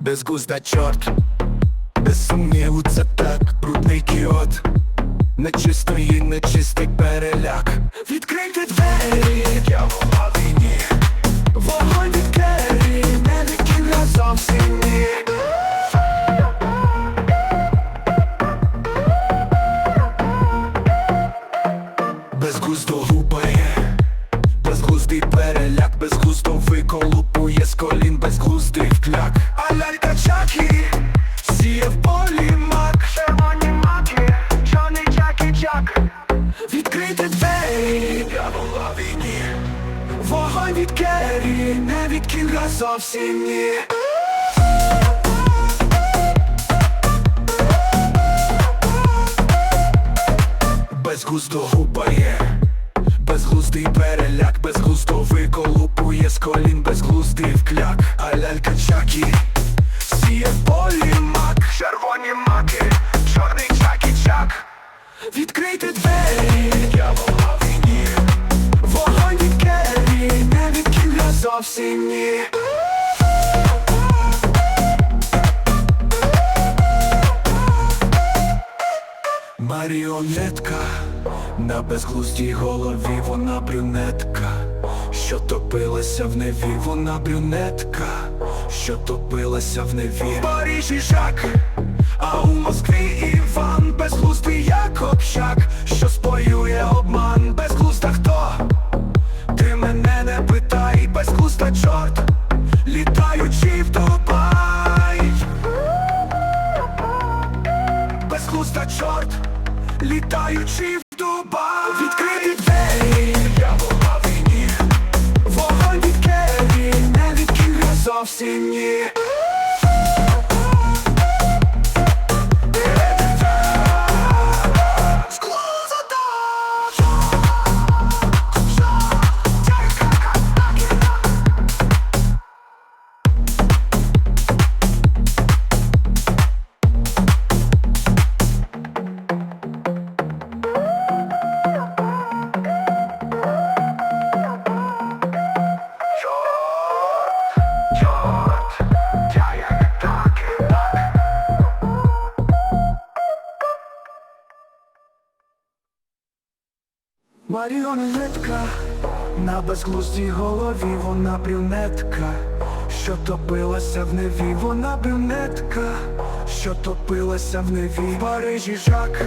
безгузда чорт, без сумніву це так, брудний кіот, нечистої, нечистий переляк. Відкрийте двері, дьявола війні, вогонь від кері, не разом всі ні. Безгуздо гупає, дьявола вогонь від кері, не відкинь зовсім ні. Безгуздо гупає, безглуздий переляк, безглуздо виколупує з колін, безглуздий вкляк, а лялька Чакі сіє полі мак, червоні маки, чорний Чакі Чак. Відкрийте двері, дьявола зовсім ні. Маріонетка на безглуздій голові вона брюнетка, що топилася в неві, вона брюнетка, що топилася в неві. В Парижі Жак, а у Москві Іван, безглуздий як общак, літаючи в дуба, Відкриті двері, я була війні Вогонь від кері, не відкинь зовсім ні Маріонетка на безглуздій голові вона брюнетка, що топилася в неві, вона брюнетка, що топилася в неві В Парижі Жак,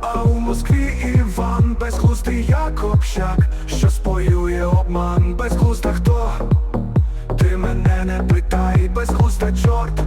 а у Москві Іван, безглуздий як общак, що споює обман, безглузда хто? Ти мене не питай, безглузда чорт,